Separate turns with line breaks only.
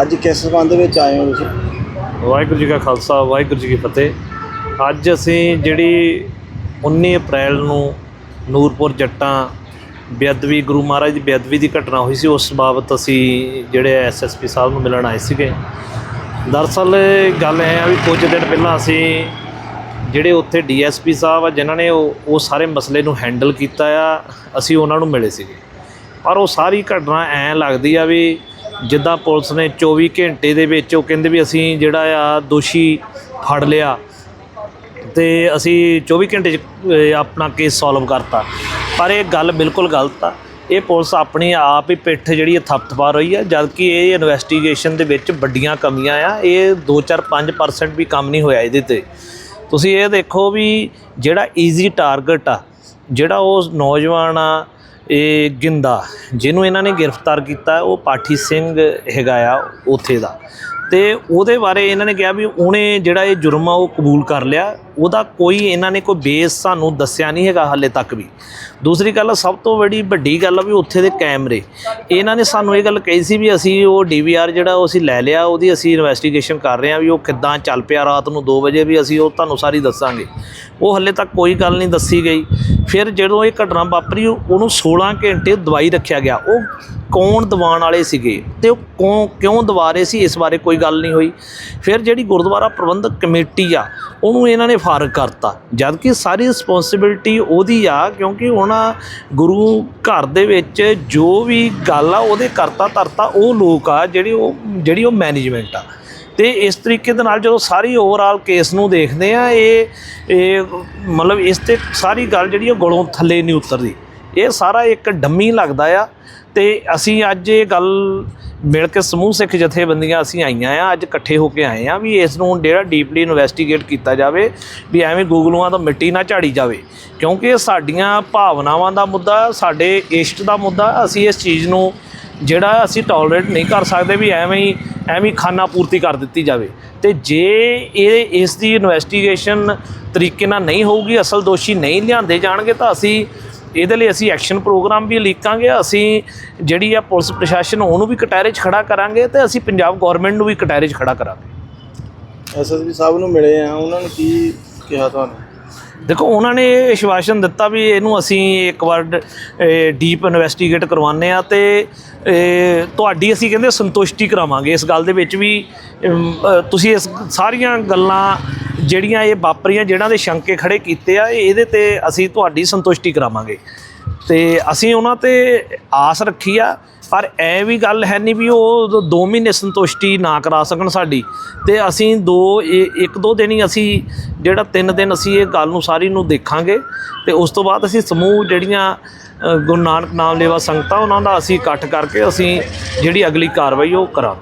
ਅੱਜ ਕਿਸ ਸੰਬੰਧ ਵਿੱਚ ਆਏ ਹੋ ਤੁਸੀਂ?
ਵਾਹਿਗੁਰੂ ਜੀ ਕਾ ਖਾਲਸਾ, ਵਾਹਿਗੁਰੂ ਜੀ ਕੀ ਫਤਿਹ। ਅੱਜ ਅਸੀਂ ਜਿਹੜੀ 19 ਅਪ੍ਰੈਲ ਨੂੰ ਨੂਰਪੁਰ ਜੱਟਾਂ ਬੇਅਦਬੀ, ਗੁਰੂ ਮਹਾਰਾਜ ਦੀ ਬੇਅਦਬੀ ਦੀ ਘਟਨਾ ਹੋਈ ਸੀ, ਉਸ ਬਾਬਤ ਅਸੀਂ ਜਿਹੜੇ ਐਸਐਸਪੀ ਸਾਹਿਬ ਨੂੰ ਮਿਲਣ ਆਏ ਸੀਗੇ। ਦਰਅਸਲ ਗੱਲ ਇਹ ਆ ਵੀ ਕੁਝ ਦਿਨ ਪਹਿਲਾਂ ਅਸੀਂ ਜਿਹੜੇ ਉੱਥੇ ਡੀਐਸਪੀ ਸਾਹਿਬ ਆ, ਜਿਨ੍ਹਾਂ ਨੇ ਉਹ ਉਹ ਸਾਰੇ ਮਸਲੇ ਨੂੰ ਹੈਂਡਲ ਕੀਤਾ ਆ, ਅਸੀਂ ਉਹਨਾਂ ਨੂੰ ਮਿਲੇ ਸੀਗੇ। ਪਰ ਉਹ ਸਾਰੀ ਘਟਨਾ ਐਂ ਲੱਗਦੀ ਆ ਵੀ ਜਿੱਦਾਂ ਪੁਲਿਸ ਨੇ 24 ਘੰਟੇ ਦੇ ਵਿੱਚ ਉਹ ਕਹਿੰਦੇ ਵੀ ਅਸੀਂ ਜਿਹੜਾ ਆ ਦੋਸ਼ੀ ਫੜ ਲਿਆ ਤੇ ਅਸੀਂ 24 ਘੰਟੇ 'ਚ ਆਪਣਾ ਕੇਸ ਸੋਲਵ ਕਰਤਾ। ਪਰ ਇਹ ਗੱਲ ਬਿਲਕੁਲ ਗਲਤ ਆ। ਇਹ ਪੁਲਿਸ ਆਪਣੀ ਆਪ ਹੀ ਪਿੱਠ ਜਿਹੜੀ ਹੈ ਥਪਥਪਾ ਰਹੀ ਆ, ਜਦਕਿ ਇਹ ਇਨਵੈਸਟੀਗੇਸ਼ਨ ਦੇ ਵਿੱਚ ਵੱਡੀਆਂ ਕਮੀਆਂ ਆ। ਇਹ 2-4 5% ਵੀ ਕੰਮ ਨਹੀਂ ਹੋਇਆ ਇਹਦੇ ਤੇ। ਤੁਸੀਂ ਇਹ ਦੇਖੋ ਵੀ ਜਿਹੜਾ ਈਜ਼ੀ ਟਾਰਗੇਟ ਆ, ਜਿਹੜਾ ਉਹ ਨੌਜਵਾਨ ਆ ਇਹ ਗਿੰਦਾ ਜਿਹਨੂੰ ਇਹਨਾਂ ਨੇ ਗ੍ਰਿਫਤਾਰ ਕੀਤਾ ਉਹ ਪਾਠੀ ਸਿੰਘ ਹੈਗਾ ਆ ਉੱਥੇ ਦਾ। ਤੇ ਉਹਦੇ ਬਾਰੇ ਇਹਨਾਂ ਨੇ ਕਿਹਾ ਵੀ ਉਹਨੇ ਜਿਹੜਾ ਇਹ ਜੁਰਮ ਆ ਉਹ ਕਬੂਲ ਕਰ ਲਿਆ। ਉਹਦਾ ਕੋਈ ਇਹਨਾਂ ਨੇ ਕੋਈ ਬੇਸ ਸਾਨੂੰ ਦੱਸਿਆ ਨਹੀਂ ਹੈਗਾ ਹਾਲੇ ਤੱਕ ਵੀ। ਦੂਸਰੀ ਗੱਲ, ਸਭ ਤੋਂ ਬੜੀ ਵੱਡੀ ਗੱਲ ਆ ਵੀ ਉੱਥੇ ਦੇ ਕੈਮਰੇ। ਇਹਨਾਂ ਨੇ ਸਾਨੂੰ ਇਹ ਗੱਲ ਕਹੀ ਸੀ ਵੀ ਅਸੀਂ ਉਹ ਡੀਵੀਆਰ ਜਿਹੜਾ ਉਹ ਅਸੀਂ ਲੈ ਲਿਆ, ਉਹਦੀ ਅਸੀਂ ਇਨਵੈਸਟੀਗੇਸ਼ਨ ਕਰ ਰਹੇ ਹਾਂ ਵੀ ਉਹ ਕਿੱਦਾਂ ਚੱਲ ਪਿਆ ਰਾਤ ਨੂੰ 2 ਵਜੇ ਵੀ ਅਸੀਂ ਉਹ ਤੁਹਾਨੂੰ ਸਾਰੀ ਦੱਸਾਂਗੇ। ਉਹ ਹਾਲੇ ਤੱਕ ਕੋਈ ਗੱਲ ਨਹੀਂ ਦੱਸੀ ਗਈ। ਫਿਰ ਜਦੋਂ ਇਹ ਘਟਨਾ ਵਾਪਰੀ, ਉਹਨੂੰ 16 ਘੰਟੇ ਦਵਾਈ ਰੱਖਿਆ ਗਿਆ। ਉਹ ਕੌਣ ਦਵਾਉਣ ਵਾਲੇ ਸੀਗੇ ਤੇ ਉਹ ਕੌਣ ਕਿਉਂ ਦਵਾ ਰਹੇ ਸੀ, ਇਸ ਬਾਰੇ ਕੋਈ ਗੱਲ ਨਹੀਂ ਹੋਈ। ਫਿਰ ਜਿਹੜੀ ਗੁਰਦੁਆਰਾ ਪ੍ਰਬੰਧਕ ਕਮੇਟੀ ਆ, ਉਹਨੂੰ ਇਹਨਾਂ ਨੇ ਫਾਰਗ ਕਰਤਾ। ਜਦ ਕਿ ਸਾਰੀ ਰਿਸਪੌਂਸਿਬਿਲਟੀ ਉਹਦੀ ਆ, ਕਿਉਂਕਿ ਉਹਨਾਂ ਗੁਰੂ ਘਰ ਦੇ ਵਿੱਚ ਜੋ ਵੀ ਗੱਲ ਆ, ਉਹਦੇ ਕਰਤਾ ਧਰਤਾ ਉਹ ਲੋਕ ਆ, ਜਿਹੜੀ ਉਹ ਜਿਹੜੀ ਉਹ ਮੈਨੇਜਮੈਂਟ ਆ। ਤੇ ਇਸ ਤਰੀਕੇ ਦੇ ਨਾਲ ਜਦੋਂ ਸਾਰੀ ਓਵਰਆਲ ਕੇਸ ਨੂੰ ਦੇਖਦੇ ਆ, ਇਹ ਇਹ ਮਤਲਬ ਇਸ ਤੇ ਸਾਰੀ ਗੱਲ ਜਿਹੜੀ ਉਹ ਗਲੋਂ ਥੱਲੇ ਨਹੀਂ ਉਤਰਦੀ। ਇਹ ਸਾਰਾ ਇੱਕ ਡੰਮੀ ਲੱਗਦਾ ਆ। ਤੇ ਅਸੀਂ ਅੱਜ ਇਹ ਗੱਲ ਮਿਲ ਕੇ ਸਮੂਹ ਸਿੱਖ ਜਥੇਬੰਦੀਆਂ ਅਸੀਂ ਆਈਆਂ ਆ, ਅੱਜ ਇਕੱਠੇ ਹੋ ਕੇ ਆਏ ਆ ਵੀ ਇਸ ਨੂੰ ਜਿਹੜਾ ਡੀਪਲੀ ਇਨਵੈਸਟੀਗੇਟ ਕੀਤਾ ਜਾਵੇ ਵੀ ਐਵੇਂ ਗੂਗਲੂਆਂ ਤੋਂ ਮਿੱਟੀ ਨਾ ਝਾੜੀ ਜਾਵੇ। ਕਿਉਂਕਿ ਇਹ ਸਾਡੀਆਂ ਭਾਵਨਾਵਾਂ ਦਾ ਮੁੱਦਾ, ਸਾਡੇ ਇਸ਼ਟ ਦਾ ਮੁੱਦਾ, ਅਸੀਂ ਇਸ ਚੀਜ਼ ਨੂੰ ਜਿਹੜਾ ਅਸੀਂ ਟੋਲਰੇਟ ਨਹੀਂ ਕਰ ਸਕਦੇ ਵੀ ਐਵੇਂ ਹੀ ਐਵੇਂ ਹੀ ਖਾਨਾ ਪੂਰਤੀ ਕਰ ਦਿੱਤੀ ਜਾਵੇ। ਤੇ ਜੇ ਇਹ, ਇਸ ਦੀ ਇਨਵੈਸਟੀਗੇਸ਼ਨ ਤਰੀਕੇ ਨਾਲ ਨਹੀਂ ਹੋਊਗੀ, ਅਸਲ ਦੋਸ਼ੀ ਨਹੀਂ ਲਿਆਂਦੇ ਜਾਣਗੇ, ਤਾਂ ਅਸੀਂ ਇਹਦੇ ਲਈ ਅਸੀਂ ਐਕਸ਼ਨ ਪ੍ਰੋਗਰਾਮ ਵੀ ਲਿਖਾਂਗੇ ਅਸੀਂ ਜਿਹੜੀ ਆ ਪੁਲਿਸ ਪ੍ਰਸ਼ਾਸਨ ਉਹਨੂੰ ਵੀ ਕਟਹਿਰੇ 'ਚ ਖੜਾ ਕਰਾਂਗੇ ਤੇ ਅਸੀਂ ਪੰਜਾਬ ਗਵਰਨਮੈਂਟ ਨੂੰ ਵੀ ਕਟਹਿਰੇ 'ਚ ਖੜਾ ਕਰਾਂਗੇ।
ਐਸਐਸਪੀ ਸਾਹਿਬ ਨੂੰ ਮਿਲੇ ਆ ਉਹਨਾਂ ਨੇ ਕੀ ਕਿਹਾ ਤੁਹਾਨੂੰ?
ਦੇਖੋ ਉਹਨਾਂ ਨੇ ਇਹ ਵਿਸ਼ਵਾਸਨ ਦਿੱਤਾ ਵੀ ਇਹਨੂੰ ਅਸੀਂ ਇੱਕ ਵਾਰ ਡੀਪ ਇਨਵੈਸਟੀਗੇਟ ਕਰਵਾਉਂਦੇ ਆ ਤੇ ਤੁਹਾਡੀ ਅਸੀਂ ਕਹਿੰਦੇ ਸੰਤੁਸ਼ਟੀ ਕਰਾਵਾਂਗੇ। ਇਸ ਗੱਲ ਦੇ ਵਿੱਚ ਵੀ ਤੁਸੀਂ ਇਸ ਸਾਰੀਆਂ ਗੱਲਾਂ ਜਿਹੜੀਆਂ ਇਹ ਵਾਪਰੀਆਂ ਜਿਹੜਾਂ ਦੇ ਸ਼ੰਕੇ ਖੜੇ ਕੀਤੇ ਆ ਇਹਦੇ ਤੇ ਅਸੀਂ ਤੁਹਾਡੀ ਸੰਤੁਸ਼ਟੀ ਕਰਾਵਾਂਗੇ। ਤੇ ਅਸੀਂ ਉਹਨਾਂ ਤੇ ਆਸ ਰੱਖੀ ਆ, ਪਰ ਐ ਵੀ ਗੱਲ ਹੈ ਨਹੀਂ ਵੀ ਉਹ 2 ਮਹੀਨੇ ਸੰਤੁਸ਼ਟੀ ਨਾ ਕਰਾ ਸਕਣ ਸਾਡੀ। ਤੇ ਅਸੀਂ ਦੋ, ਇਹ- ਇੱਕ ਦੋ ਦਿਨ ਹੀ ਅਸੀਂ, ਜਿਹੜਾ ਤਿੰਨ ਦਿਨ ਅਸੀਂ ਇਹ ਗੱਲ ਨੂੰ ਸਾਰੀ ਨੂੰ ਦੇਖਾਂਗੇ। ਤੇ ਉਸ ਤੋਂ ਬਾਅਦ ਅਸੀਂ ਸਮੂਹ ਜਿਹੜੀਆਂ ਗੁਰੂ ਨਾਨਕ ਨਾਮ ਲੇਵਾ ਸੰਗਤਾਂ, ਉਹਨਾਂ ਦਾ ਅਸੀਂ ਇਕੱਠ ਕਰਕੇ ਅਸੀਂ ਜਿਹੜੀ ਅਗਲੀ ਕਾਰਵਾਈ ਉਹ ਕਰਾਂਗੇ।